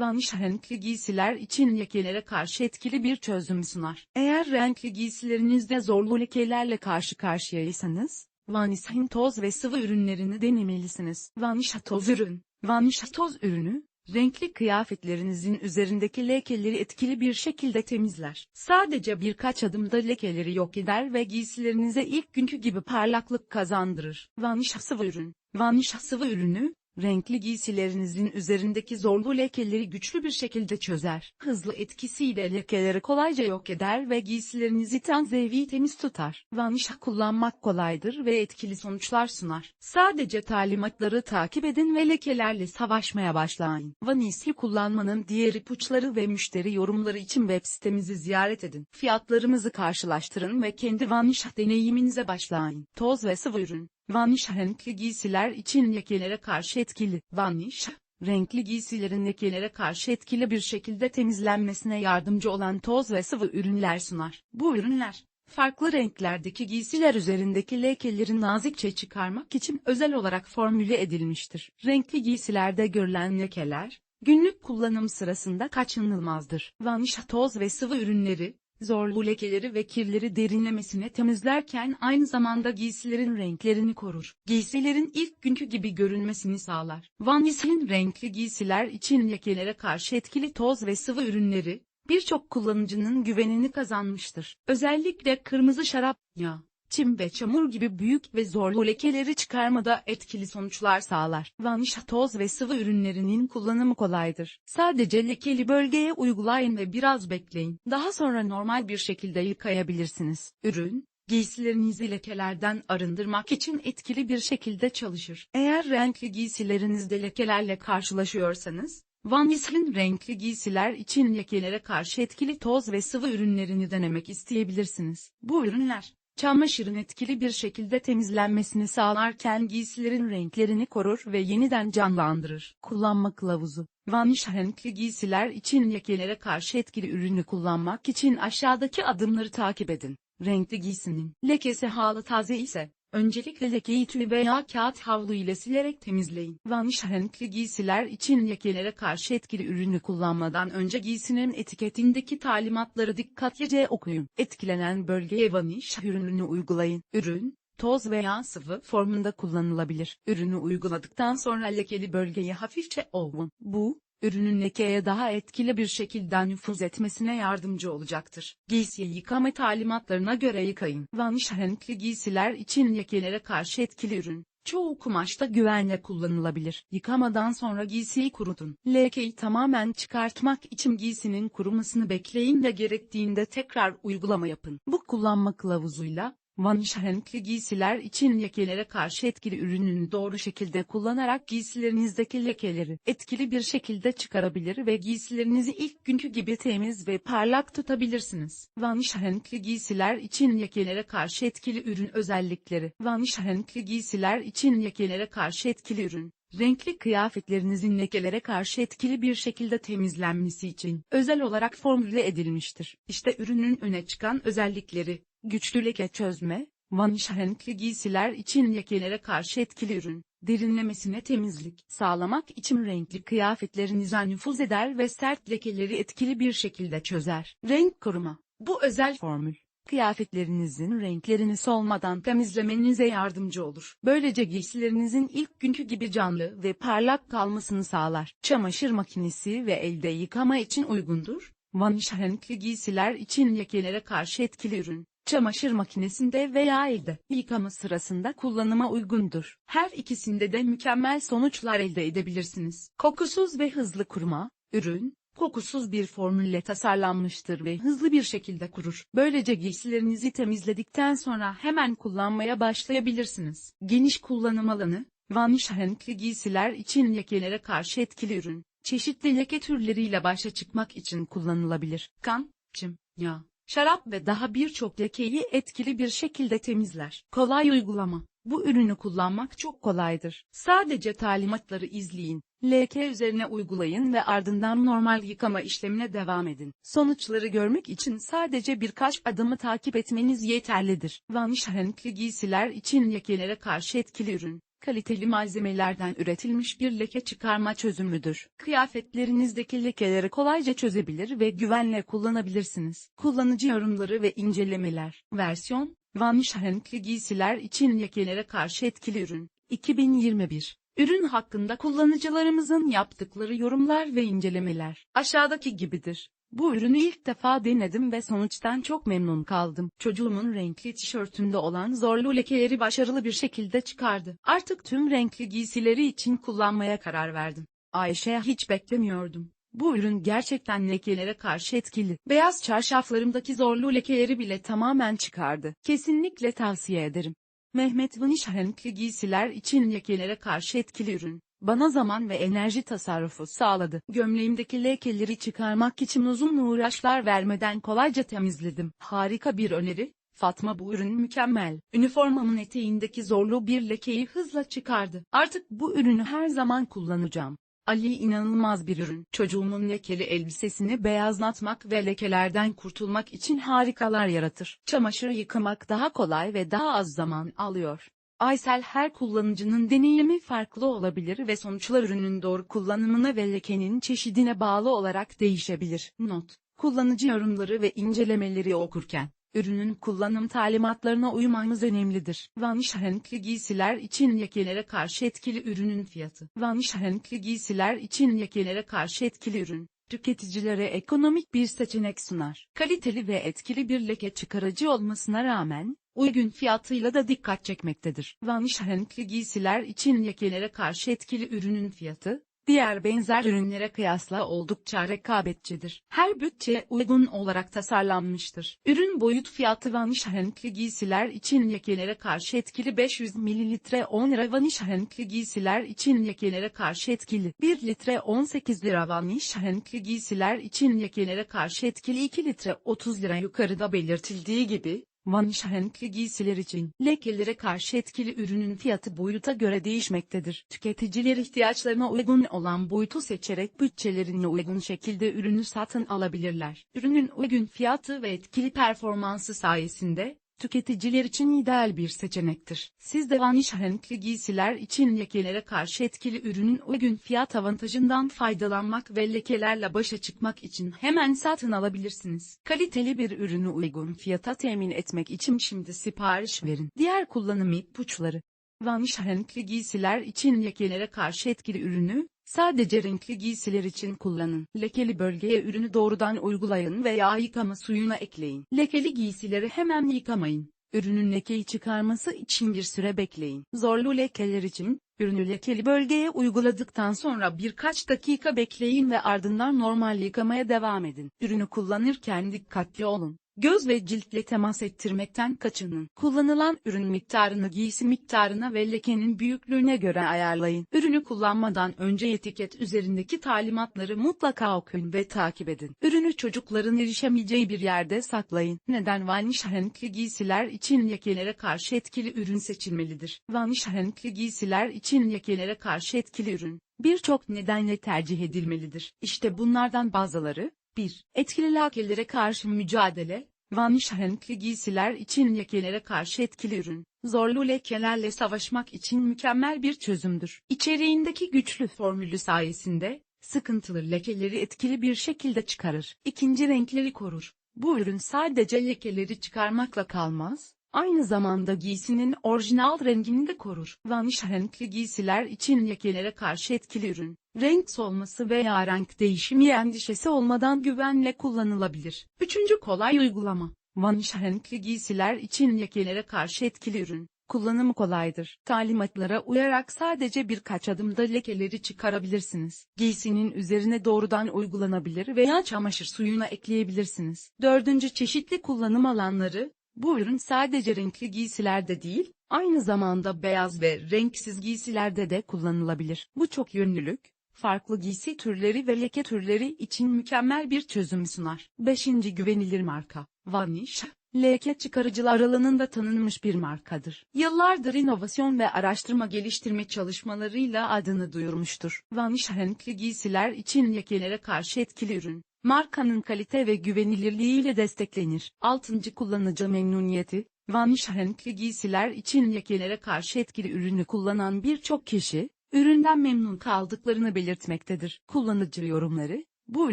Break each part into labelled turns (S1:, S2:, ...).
S1: Vanish renkli giysiler için lekelere karşı etkili bir çözüm sunar. Eğer renkli giysilerinizde zorlu lekelerle karşı karşıyaysanız, Vanish'in toz ve sıvı ürünlerini denemelisiniz. Vanish toz ürün, Vanish toz ürünü, renkli kıyafetlerinizin üzerindeki lekeleri etkili bir şekilde temizler. Sadece birkaç adımda lekeleri yok eder ve giysilerinize ilk günkü gibi parlaklık kazandırır. Vanish sıvı ürün, Vanish sıvı ürünü, renkli giysilerinizin üzerindeki zorlu lekeleri güçlü bir şekilde çözer. Hızlı etkisiyle lekeleri kolayca yok eder ve giysilerinizi tanzevi temiz tutar. Vanish kullanmak kolaydır ve etkili sonuçlar sunar. Sadece talimatları takip edin ve lekelerle savaşmaya başlayın. Vanish'i kullanmanın diğer ipuçları ve müşteri yorumları için web sitemizi ziyaret edin. Fiyatlarımızı karşılaştırın ve kendi Vanish deneyiminize başlayın. Toz ve sıvı ürün Vanish renkli giysiler için lekelere karşı etkili. Vanish, renkli giysilerin lekelere karşı etkili bir şekilde temizlenmesine yardımcı olan toz ve sıvı ürünler sunar. Bu ürünler, farklı renklerdeki giysiler üzerindeki lekeleri nazikçe çıkarmak için özel olarak formüle edilmiştir. Renkli giysilerde görülen lekeler, günlük kullanım sırasında kaçınılmazdır. Vanish toz ve sıvı ürünleri, zorlu lekeleri ve kirleri derinlemesine temizlerken aynı zamanda giysilerin renklerini korur. Giysilerin ilk günkü gibi görünmesini sağlar. Van Diesel'in renkli giysiler için lekelere karşı etkili toz ve sıvı ürünleri, birçok kullanıcının güvenini kazanmıştır. Özellikle kırmızı şarap, yağ, çim ve çamur gibi büyük ve zorlu lekeleri çıkarmada etkili sonuçlar sağlar. Vanish toz ve sıvı ürünlerinin kullanımı kolaydır. Sadece lekeli bölgeye uygulayın ve biraz bekleyin. Daha sonra normal bir şekilde yıkayabilirsiniz. Ürün, giysilerinizi lekelerden arındırmak için etkili bir şekilde çalışır. Eğer renkli giysilerinizde lekelerle karşılaşıyorsanız, Van Diesel'in renkli giysiler için lekelere karşı etkili toz ve sıvı ürünlerini denemek isteyebilirsiniz. Bu ürünler, çamaşırın etkili bir şekilde temizlenmesini sağlarken giysilerin renklerini korur ve yeniden canlandırır. Kullanma kılavuzu Vanish renkli giysiler için lekelere karşı etkili ürünü kullanmak için aşağıdaki adımları takip edin. Renkli giysinin lekesi hala taze ise, Öncelikle lekeyi tüy veya kağıt havlu ile silerek temizleyin. Vanish renkli giysiler için lekelere karşı etkili ürünü kullanmadan önce giysinin etiketindeki talimatları dikkatlice okuyun. Etkilenen bölgeye vanish ürününü uygulayın. Ürün, toz veya sıvı formunda kullanılabilir. Ürünü uyguladıktan sonra lekeli bölgeyi hafifçe ovun. Bu, ürünün lekeye daha etkili bir şekilde nüfuz etmesine yardımcı olacaktır. Giysiyi yıkama talimatlarına göre yıkayın. Vanish renkli giysiler için lekelere karşı etkili ürün. Çoğu kumaşta güvenle kullanılabilir. Yıkamadan sonra giysiyi kurutun. Lekeyi tamamen çıkartmak için giysinin kurumasını bekleyin ve gerektiğinde tekrar uygulama yapın. Bu kullanma kılavuzuyla, Vanish renkli giysiler için lekelere karşı etkili ürününü doğru şekilde kullanarak giysilerinizdeki lekeleri etkili bir şekilde çıkarabilir ve giysilerinizi ilk günkü gibi temiz ve parlak tutabilirsiniz. Vanish renkli giysiler için lekelere karşı etkili ürün özellikleri. Vanish renkli giysiler için lekelere karşı etkili ürün renkli kıyafetlerinizin lekelere karşı etkili bir şekilde temizlenmesi için özel olarak formüle edilmiştir. İşte ürünün öne çıkan özellikleri. Güçlü leke çözme, vanish renkli giysiler için lekelere karşı etkili ürün, derinlemesine temizlik sağlamak için renkli kıyafetlerinize nüfuz eder ve sert lekeleri etkili bir şekilde çözer. Renk koruma, bu özel formül, kıyafetlerinizin renklerini solmadan temizlemenize yardımcı olur. Böylece giysilerinizin ilk günkü gibi canlı ve parlak kalmasını sağlar. Çamaşır makinesi ve elde yıkama için uygundur. Vanish renkli giysiler için lekelere karşı etkili ürün çamaşır makinesinde veya elde yıkama sırasında kullanıma uygundur. Her ikisinde de mükemmel sonuçlar elde edebilirsiniz. Kokusuz ve hızlı kuruma, ürün, kokusuz bir formülle tasarlanmıştır ve hızlı bir şekilde kurur. Böylece giysilerinizi temizledikten sonra hemen kullanmaya başlayabilirsiniz. Geniş kullanım alanı, vanish renkli giysiler için lekelere karşı etkili ürün, çeşitli leke türleriyle başa çıkmak için kullanılabilir. Kan, çim, yağ, şarap ve daha birçok lekeyi etkili bir şekilde temizler. Kolay uygulama. Bu ürünü kullanmak çok kolaydır. Sadece talimatları izleyin, leke üzerine uygulayın ve ardından normal yıkama işlemine devam edin. Sonuçları görmek için sadece birkaç adımı takip etmeniz yeterlidir. Vanish renkli giysiler için lekelere karşı etkili ürün. Kaliteli malzemelerden üretilmiş bir leke çıkarma çözümüdür. Kıyafetlerinizdeki lekeleri kolayca çözebilir ve güvenle kullanabilirsiniz. Kullanıcı yorumları ve incelemeler. Versiyon, Vanish renkli giysiler için lekelere karşı etkili ürün. 2021 Ürün hakkında kullanıcılarımızın yaptıkları yorumlar ve incelemeler aşağıdaki gibidir. Bu ürünü ilk defa denedim ve sonuçtan çok memnun kaldım. Çocuğumun renkli tişörtünde olan zorlu lekeleri başarılı bir şekilde çıkardı. Artık tüm renkli giysileri için kullanmaya karar verdim. Ayşe hiç beklemiyordum. Bu ürün gerçekten lekelere karşı etkili. Beyaz çarşaflarımdaki zorlu lekeleri bile tamamen çıkardı. Kesinlikle tavsiye ederim. Mehmet Vaniş renkli giysiler için lekelere karşı etkili ürün. Bana zaman ve enerji tasarrufu sağladı. Gömleğimdeki lekeleri çıkarmak için uzun uğraşlar vermeden kolayca temizledim. Harika bir öneri. Fatma bu ürün mükemmel. Üniformamın eteğindeki zorlu bir lekeyi hızla çıkardı. Artık bu ürünü her zaman kullanacağım. Ali inanılmaz bir ürün. Çocuğumun lekeli elbisesini beyazlatmak ve lekelerden kurtulmak için harikalar yaratır. Çamaşır yıkamak daha kolay ve daha az zaman alıyor. Aysel her kullanıcının deneyimi farklı olabilir ve sonuçlar ürünün doğru kullanımına ve lekenin çeşidine bağlı olarak değişebilir. Not: Kullanıcı yorumları ve incelemeleri okurken ürünün kullanım talimatlarına uymamız önemlidir. Vanish renkli giysiler için lekelere karşı etkili ürünün fiyatı. Vanish renkli giysiler için lekelere karşı etkili ürün tüketicilere ekonomik bir seçenek sunar. Kaliteli ve etkili bir leke çıkarıcı olmasına rağmen, uygun fiyatıyla da dikkat çekmektedir. Vanish renkli giysiler için lekelere karşı etkili ürünün fiyatı, diğer benzer ürünlere kıyasla oldukça rekabetçidir. Her bütçeye uygun olarak tasarlanmıştır. Ürün boyut fiyatı Vanish renkli giysiler için lekelere karşı etkili 500 ml 10 lira Vanish renkli giysiler için lekelere karşı etkili 1 litre 18 lira Vanish renkli giysiler için lekelere karşı etkili 2 litre 30 lira yukarıda belirtildiği gibi, Vanish renkli giysiler için lekelere karşı etkili ürünün fiyatı boyuta göre değişmektedir. Tüketiciler ihtiyaçlarına uygun olan boyutu seçerek bütçelerine uygun şekilde ürünü satın alabilirler. Ürünün uygun fiyatı ve etkili performansı sayesinde, tüketiciler için ideal bir seçenektir. Siz de Vanish renkli giysiler için lekelere karşı etkili ürünün uygun fiyat avantajından faydalanmak ve lekelerle başa çıkmak için hemen satın alabilirsiniz. Kaliteli bir ürünü uygun fiyata temin etmek için şimdi sipariş verin. Diğer kullanım ipuçları Vanish renkli giysiler için lekelere karşı etkili ürünü, sadece renkli giysiler için kullanın. Lekeli bölgeye ürünü doğrudan uygulayın veya yıkama suyuna ekleyin. Lekeli giysileri hemen yıkamayın. Ürünün lekeyi çıkarması için bir süre bekleyin. Zorlu lekeler için, ürünü lekeli bölgeye uyguladıktan sonra birkaç dakika bekleyin ve ardından normal yıkamaya devam edin. Ürünü kullanırken dikkatli olun. Göz ve ciltle temas ettirmekten kaçının. Kullanılan ürün miktarını giysi miktarına ve lekenin büyüklüğüne göre ayarlayın. Ürünü kullanmadan önce etiket üzerindeki talimatları mutlaka okuyun ve takip edin. Ürünü çocukların erişemeyeceği bir yerde saklayın. Neden Vanish renkli giysiler için lekelere karşı etkili ürün seçilmelidir? Vanish renkli giysiler için lekelere karşı etkili ürün birçok nedenle tercih edilmelidir. İşte bunlardan bazıları 1. Etkili lekelere karşı mücadele, Vanish renkli giysiler için lekelere karşı etkili ürün, zorlu lekelerle savaşmak için mükemmel bir çözümdür. İçeriğindeki güçlü formülü sayesinde, sıkıntılı lekeleri etkili bir şekilde çıkarır. İkinci renkleri korur. Bu ürün sadece lekeleri çıkarmakla kalmaz, aynı zamanda giysinin orijinal rengini de korur. Vanish renkli giysiler için lekelere karşı etkili ürün, renk solması veya renk değişimi endişesi olmadan güvenle kullanılabilir. Üçüncü kolay uygulama. Vanish renkli giysiler için lekelere karşı etkili ürün. Kullanımı kolaydır. Talimatlara uyarak sadece birkaç adımda lekeleri çıkarabilirsiniz. Giysinin üzerine doğrudan uygulanabilir veya çamaşır suyuna ekleyebilirsiniz. Dördüncü çeşitli kullanım alanları, bu ürün sadece renkli giysilerde değil, aynı zamanda beyaz ve renksiz giysilerde de kullanılabilir. Bu çok yönlülük, farklı giysi türleri ve leke türleri için mükemmel bir çözüm sunar. 5. Güvenilir marka, Vanish, leke çıkarıcılar alanında tanınmış bir markadır. Yıllardır inovasyon ve araştırma geliştirme çalışmalarıyla adını duyurmuştur. Vanish renkli giysiler için lekelere karşı etkili ürün. Markanın kalite ve güvenilirliğiyle desteklenir. 6. Kullanıcı memnuniyeti, Vanish renkli giysiler için lekelere karşı etkili ürünü kullanan birçok kişi, üründen memnun kaldıklarını belirtmektedir. Kullanıcı yorumları, bu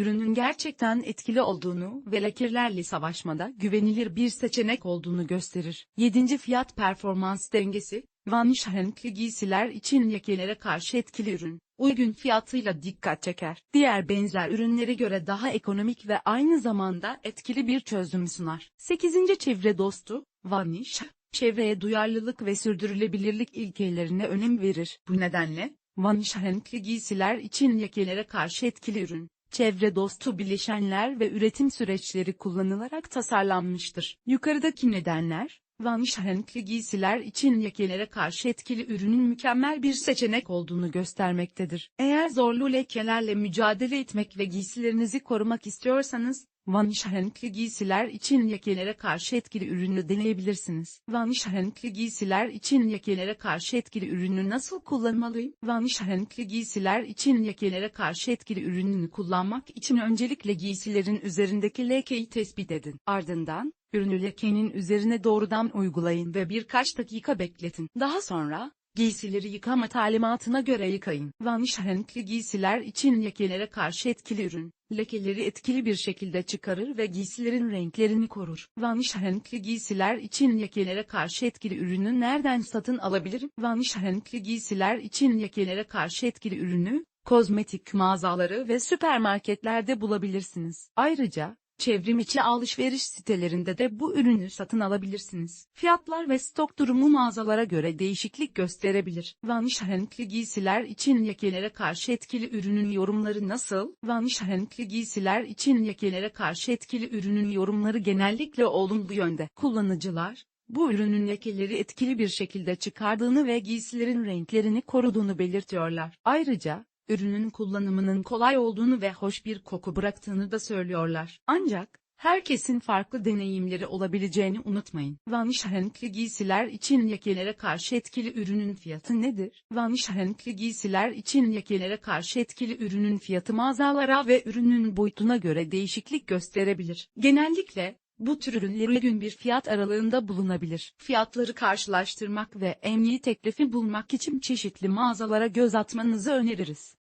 S1: ürünün gerçekten etkili olduğunu ve lekelerle savaşmada güvenilir bir seçenek olduğunu gösterir. 7. Fiyat performans dengesi, Vanish renkli giysiler için lekelere karşı etkili ürün, uygun fiyatıyla dikkat çeker. Diğer benzer ürünlere göre daha ekonomik ve aynı zamanda etkili bir çözüm sunar. 8. Çevre dostu, Vanish, çevreye duyarlılık ve sürdürülebilirlik ilkelerine önem verir. Bu nedenle, Vanish renkli giysiler için lekelere karşı etkili ürün, çevre dostu bileşenler ve üretim süreçleri kullanılarak tasarlanmıştır. Yukarıdaki nedenler, Vanish renkli giysiler için lekelere karşı etkili ürünün mükemmel bir seçenek olduğunu göstermektedir. Eğer zorlu lekelerle mücadele etmek ve giysilerinizi korumak istiyorsanız, Vanish renkli giysiler için lekelere karşı etkili ürünü deneyebilirsiniz. Vanish renkli giysiler için lekelere karşı etkili ürünü nasıl kullanmalıyım? Vanish renkli giysiler için lekelere karşı etkili ürününü kullanmak için öncelikle giysilerin üzerindeki lekeyi tespit edin. Ardından, ürünü lekenin üzerine doğrudan uygulayın ve birkaç dakika bekletin. Daha sonra, Giysileri yıkama talimatına göre yıkayın. Vanish renkli giysiler için lekelere karşı etkili ürün, lekeleri etkili bir şekilde çıkarır ve giysilerin renklerini korur. Vanish renkli giysiler için lekelere karşı etkili ürünü nereden satın alabilirim? Vanish renkli giysiler için lekelere karşı etkili ürünü, kozmetik mağazaları ve süpermarketlerde bulabilirsiniz. Ayrıca, Çevrim içi alışveriş sitelerinde de bu ürünü satın alabilirsiniz. Fiyatlar ve stok durumu mağazalara göre değişiklik gösterebilir. Vanish renkli giysiler için lekelere karşı etkili ürünün yorumları nasıl? Vanish renkli giysiler için lekelere karşı etkili ürünün yorumları genellikle olumlu yönde. Kullanıcılar, bu ürünün lekeleri etkili bir şekilde çıkardığını ve giysilerin renklerini koruduğunu belirtiyorlar. Ayrıca, ürünün kullanımının kolay olduğunu ve hoş bir koku bıraktığını da söylüyorlar. Ancak, herkesin farklı deneyimleri olabileceğini unutmayın. Vanish renkli giysiler için lekelere karşı etkili ürünün fiyatı nedir? Vanish renkli giysiler için lekelere karşı etkili ürünün fiyatı mağazalara ve ürünün boyutuna göre değişiklik gösterebilir. Genellikle, bu tür ürünler uygun bir fiyat aralığında bulunabilir. Fiyatları karşılaştırmak ve en iyi teklifi bulmak için çeşitli mağazalara göz atmanızı öneririz.